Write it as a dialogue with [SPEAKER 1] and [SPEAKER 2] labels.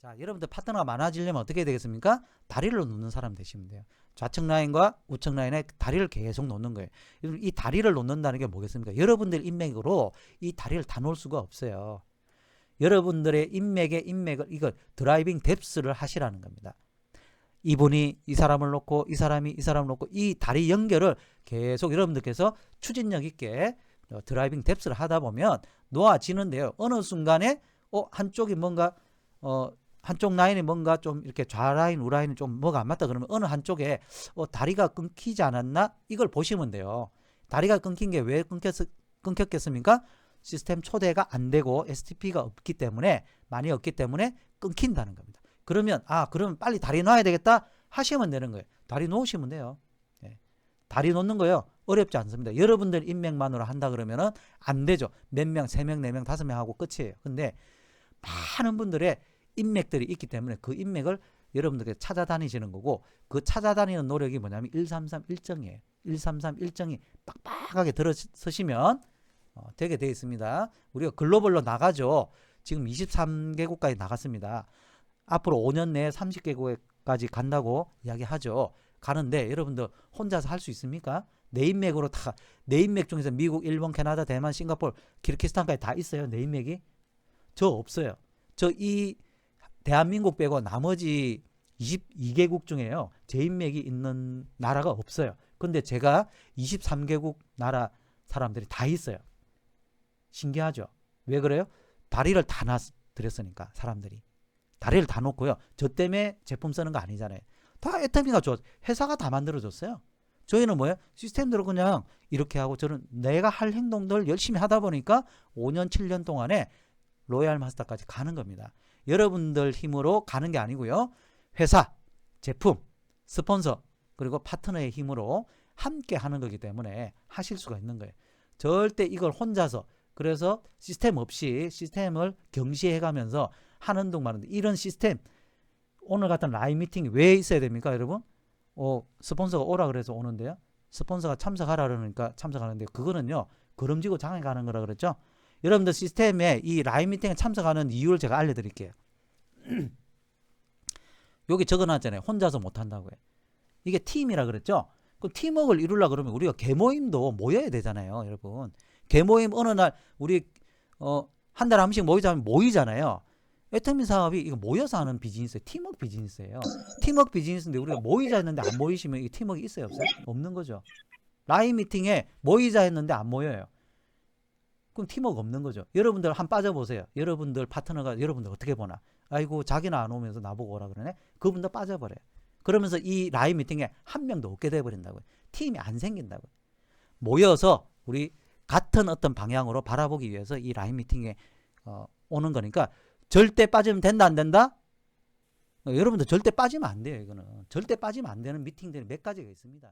[SPEAKER 1] 자, 여러분들 파트너가 많아지려면 어떻게 되겠습니까? 다리를 놓는 사람 되시면 돼요. 좌측 라인과 우측 라인에 다리를 계속 놓는 거예요. 이 다리를 놓는다는 게 뭐겠습니까? 여러분들 인맥으로 이 다리를 다 놓을 수가 없어요. 여러분들의 인맥의 인맥을 이거 드라이빙 뎁스를 하시라는 겁니다. 이분이 이 사람을 놓고 이 사람이 이 사람을 놓고 이 다리 연결을 계속 여러분들께서 추진력 있게 어, 드라이빙 뎁스를 하다 보면 놓아지는데요. 어느 순간에 어 한쪽이 뭔가 어 한쪽 라인이 뭔가 좀 이렇게 좌라인 우라인이 좀 뭐가 안 맞다 그러면 어느 한쪽에 어 다리가 끊기지 않았나 이걸 보시면 돼요. 다리가 끊긴 게 왜 끊겼 끊겼겠습니까? 시스템 초대가 안 되고 STP가 없기 때문에 많이 없기 때문에 끊긴다는 겁니다. 그러면 아 그러면 빨리 다리 놔야 되겠다 하시면 되는 거예요. 다리 놓으시면 돼요. 예. 다리 놓는 거요 어렵지 않습니다. 여러분들 인맥만으로 한다 그러면은 안 되죠. 몇 명, 세 명, 네 명, 다섯 명 하고 끝이에요. 근데 많은 분들의 인맥들이 있기 때문에 그 인맥을 여러분들께 찾아다니시는 거고 그 찾아다니는 노력이 뭐냐면 133 일정이에요. 133 일정이 빡빡하게 들어서시면 어, 되게 되어 있습니다. 우리가 글로벌로 나가죠. 지금 23개국까지 나갔습니다. 앞으로 5년 내에 30개국까지 간다고 이야기하죠. 가는데 여러분들 혼자서 할 수 있습니까? 내 인맥으로 다 내 인맥 중에서 미국, 일본, 캐나다, 대만, 싱가포르, 키르키스탄까지 다 있어요. 내 인맥이 저 없어요. 저이 대한민국 빼고 나머지 22개국 중에요. 제 인맥이 있는 나라가 없어요. 근데 제가 23개국 나라 사람들이 다 있어요. 신기하죠? 왜 그래요? 다리를 다 놔드렸으니까 사람들이 다리를 다 놓고요. 저 때문에 제품 쓰는 거 아니잖아요. 다 애터미가 줘. 회사가 다 만들어줬어요. 저희는 뭐예요? 시스템대로 그냥 이렇게 하고 저는 내가 할 행동들 열심히 하다 보니까 5년, 7년 동안에 로얄 마스터까지 가는 겁니다. 여러분들 힘으로 가는 게 아니고요. 회사, 제품, 스폰서, 그리고 파트너의 힘으로 함께 하는 거기 때문에 하실 수가 있는 거예요. 절대 이걸 혼자서 그래서 시스템 없이 시스템을 경시해 가면서 하는 동안은 이런 시스템 오늘 같은 라인 미팅이 왜 있어야 됩니까, 여러분? 어, 스폰서가 오라 그래서 오는데요. 스폰서가 참석하라 그러니까 참석하는데 그거는요. 걸음지고 장에 가는 거라 그랬죠. 여러분들 시스템에 이 라인 미팅에 참석하는 이유를 제가 알려 드릴게요. 여기 적어 놨잖아요. 혼자서 못 한다고요. 이게 팀이라 그랬죠. 그 팀워크를 이루려 그러면 우리가 개모임도 모여야 되잖아요, 여러분. 개모임 어느 날 우리 어 한 달에 한 번씩 모이자면 모이잖아요. 애터미 사업이 이거 모여서 하는 비즈니스, 팀워크 비즈니스예요. 팀워크 비즈니스인데 우리가 모이자 했는데 안 모이시면 이 팀워크 있어요, 없어요? 없는 거죠. 라인 미팅에 모이자 했는데 안 모여요. 그럼 팀워크 없는 거죠. 여러분들 한 빠져보세요. 여러분들 파트너가 여러분들 어떻게 보나. 아이고 자기는 안 오면서 나보고 오라 그러네. 그분도 빠져버려요. 그러면서 이 라인 미팅에 한 명도 없게 돼버린다고요. 팀이 안 생긴다고요. 모여서 우리 같은 어떤 방향으로 바라보기 위해서 이 라인 미팅에 어, 오는 거니까 절대 빠지면 된다 안 된다? 어, 여러분들 절대 빠지면 안 돼요. 이거는 절대 빠지면 안 되는 미팅들이 몇 가지가 있습니다.